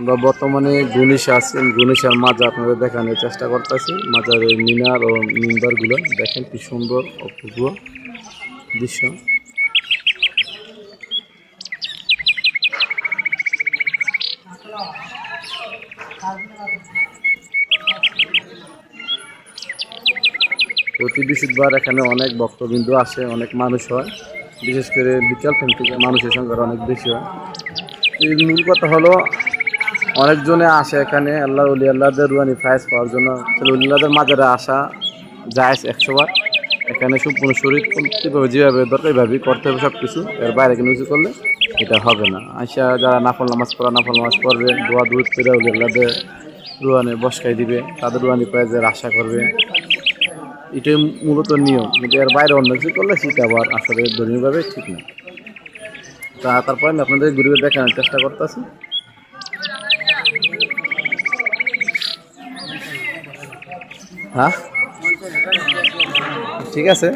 আমরা বর্তমানে গুনিশা আছি, গুনিশার মাজা আপনাদের দেখানোর চেষ্টা করতেছি। মাজারের মিনার ও মিম্বারগুলো দেখেন কি সুন্দর অপূর্ব দৃশ্য। প্রতি বৃহস্পতিবার এখানে অনেক ভক্তবিন্দু আসে, অনেক মানুষ হয়। বিশেষ করে বিকাল থেকে মানুষের সংখ্যা অনেক বেশি হয়। এই মূল কথা হলো অনেকজনে আসে এখানে, আল্লাহ উলি আল্লাহদের রুয়ানি প্রাইজ পাওয়ার জন্য। আসলে উলি আল্লাহদের মাজারে আসা যায় একশো বার এখানে সম্পূর্ণ শরীর কীভাবে যেভাবে দরকার এইভাবেই করতে হবে সব কিছু এর বাইরে কোনো কিছু করলে এটা হবে না। আইসা যারা নাফল নামাজ পড়া, নাফল নামাজ পড়বে, দোয়া দূর করে উলি আল্লাহদের রুয়ানি বসকাই দিবে, তাদের রুয়ানি প্রাইজের আশা করবে। এটাই মূলত নিয়ম। কিন্তু এর বাইরে অন্য কিছু করলে সেটা আবার আসলে ধর্মীয়ভাবে ঠিক না। তা তারপরে আমি আপনাদের ঘুরে দেখানোর চেষ্টা করতেছি। হ্যাঁ? ঠিক আছে।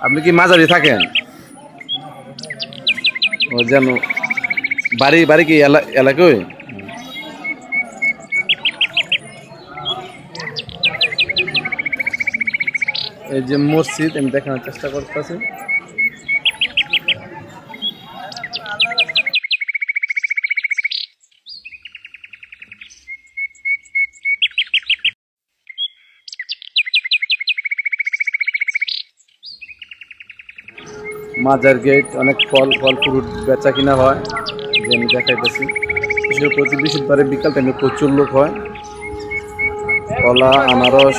আপনি কি মাঝারি থাকেন? ও যেন বাড়ি বাড়ি কি এলা- এলাকায়? এই যে মসজিদ, আমি দেখানোর চেষ্টা করতেছি। মাজার গেট অনেক ফল ফল ফ্রুট বেচা কিনা হয়, যে আমি দেখাইতেছি। প্রতি বৃহস্পতিবারে বিকাল টাইমে প্রচুর লোক হয়। কলা, আনারস।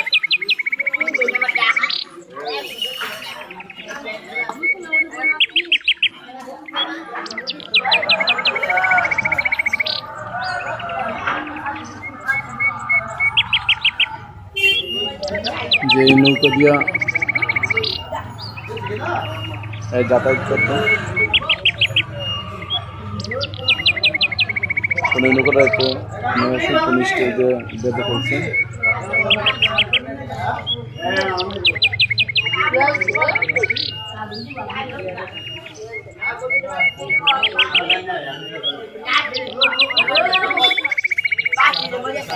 যে এই নৌকো দিয়া যাতায়াত করতো কোন নৌকোটা একটু স্টেজে বেঁধে ফেলছে। ভালোবাসা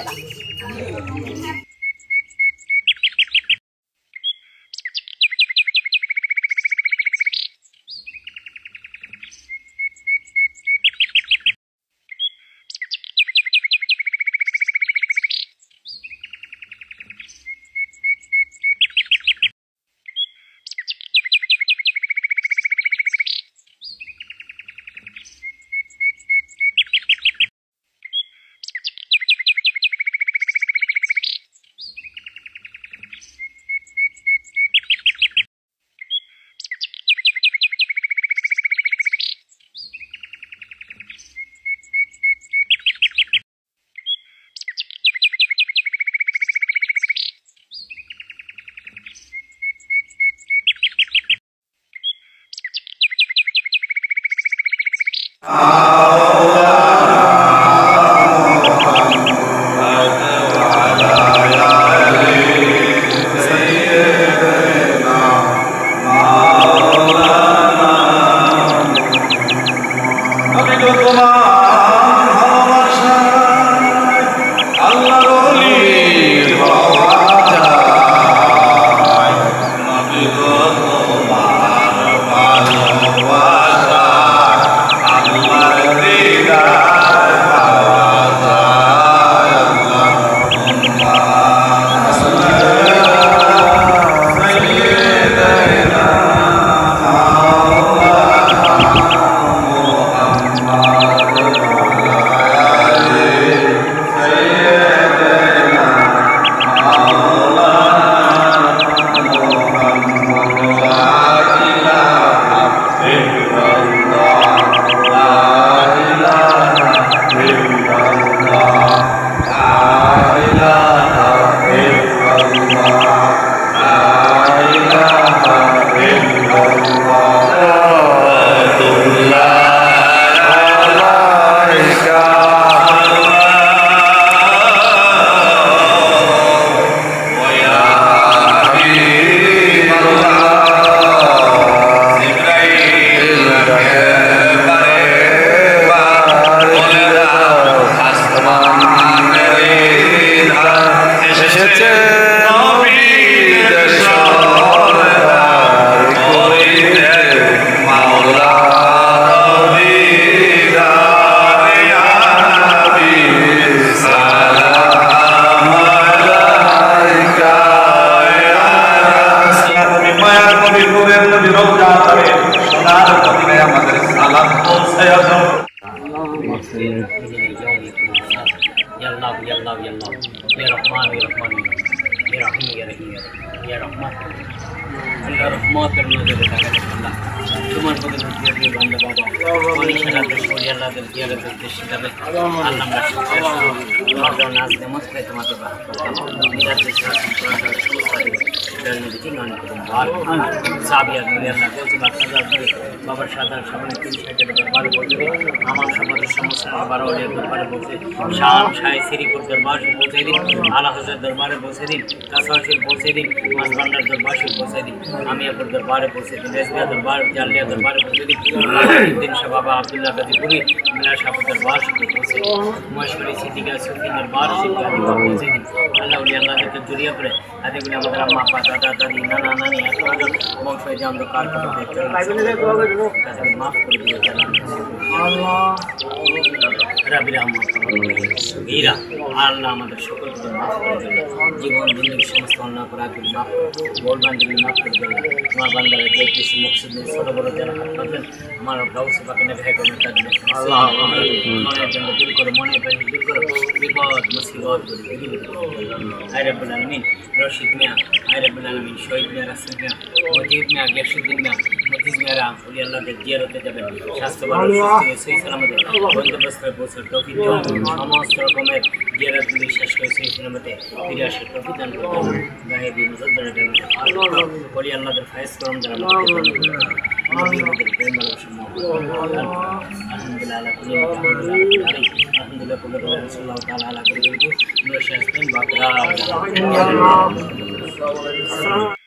হালাত পৌঁছায়া দাও ইয়াল্লাহ ইয়াল্লাহ ইয়াল্লাহ ইয়া রহমান ইয়া রহমান ইয়া রহিম ইয়া রহিম ইয়া রহমান আল্লাহ রহমতের নজরে তাকালে আল্লাহ তোমার পদে লুটিয়ে দিয়ে বান্দা বাবা মনীষাদের সরিয়ালাদের দিয়ালাদের দেশিদাদের আল্লাহ আমরা তোমার নাচ দেমস্তে তোমাদের বাহাত্তর তোমাকে বাহার করতাম মিরাজ দেশ শাসন করা হয় সমস্যা দেবে সেটার নদী কি গান করুন বার সাবিয়া নদী আল্লাহ বলছে বা খাজা করে বাবার সাদা সামনে তিন ব্যাপারে বলছে। আমার সমাজের সমস্যা বারো অলিয়ার দরবারে বলছে, শাম শাহ শ্রীপুর দরবার পৌঁছে দিন আলা হজরত দরবারে পৌঁছে দিন কাসাশির পৌঁছে দিন মাছ ভান্ডার দরবার পৌঁছে দিন আমি আপনার দরবারে পৌঁছে দিন রেসমিয়া দরবার, জালিয়া দরবারে পৌঁছে দিন। দিন শাহ বাবা আবদুল্লাহ গাজীপুরি মিলা শাহ দরবার পৌঁছে দিন মহেশ্বরী সিদ্দিকা সুফি দরবার শিবগাদি পৌঁছে দিন আল্লাহ উলি আল্লাহকে জড়িয়ে পড়ে। আদিগুলি আমাদের আম্মা আপা দাদা দাদি নানা নানি এতজন বংশ যে অন্ধকার করে দেখতে তাদের মাফ করে দিয়ে রাবিরা হীরা। আল্লাহ আমাদের সকলকে মাফ করে দিল জীবন জিন্দগি সমস্ত অন্য অপরাধগুলি মাফ বান্ধবী মাফ করে দিল তোমার বান্দারে যে কিছু মকসুদ নেই ছোট বড় যারা হাত পাবেন আমার গাউসে পাকে নেবে হ্যাঁ করে তাদের মনের জন্য দূর করো মনে প্রাণ দূর করো। বিপদ মুসিবত আই রব্বুল আলমিন রশিদ মিয়া আই রব্বুল আলমিন শহীদ মিয়া রাসিদ মিয়া মজিদ মিয়া গিয়াসুদ্দিন মিয়া মজিদ মিয়ারা উলি আল্লাহদের জিয়ারতে যাবেন। স্বাস্থ্য ভালো সুস্থ সহি সালামতে বন্দোবস্তের বছর টপিক সমস্ত রকমের জিয়ারতগুলি বিশ্বাস করেছে সহি সালামতে ফিরে আসার টপিক দান করবেন গায়ে দিয়ে মুজদ্দরের বলি আল্লাহদের ফায়েজ করম আলহামদুলিল্লাহ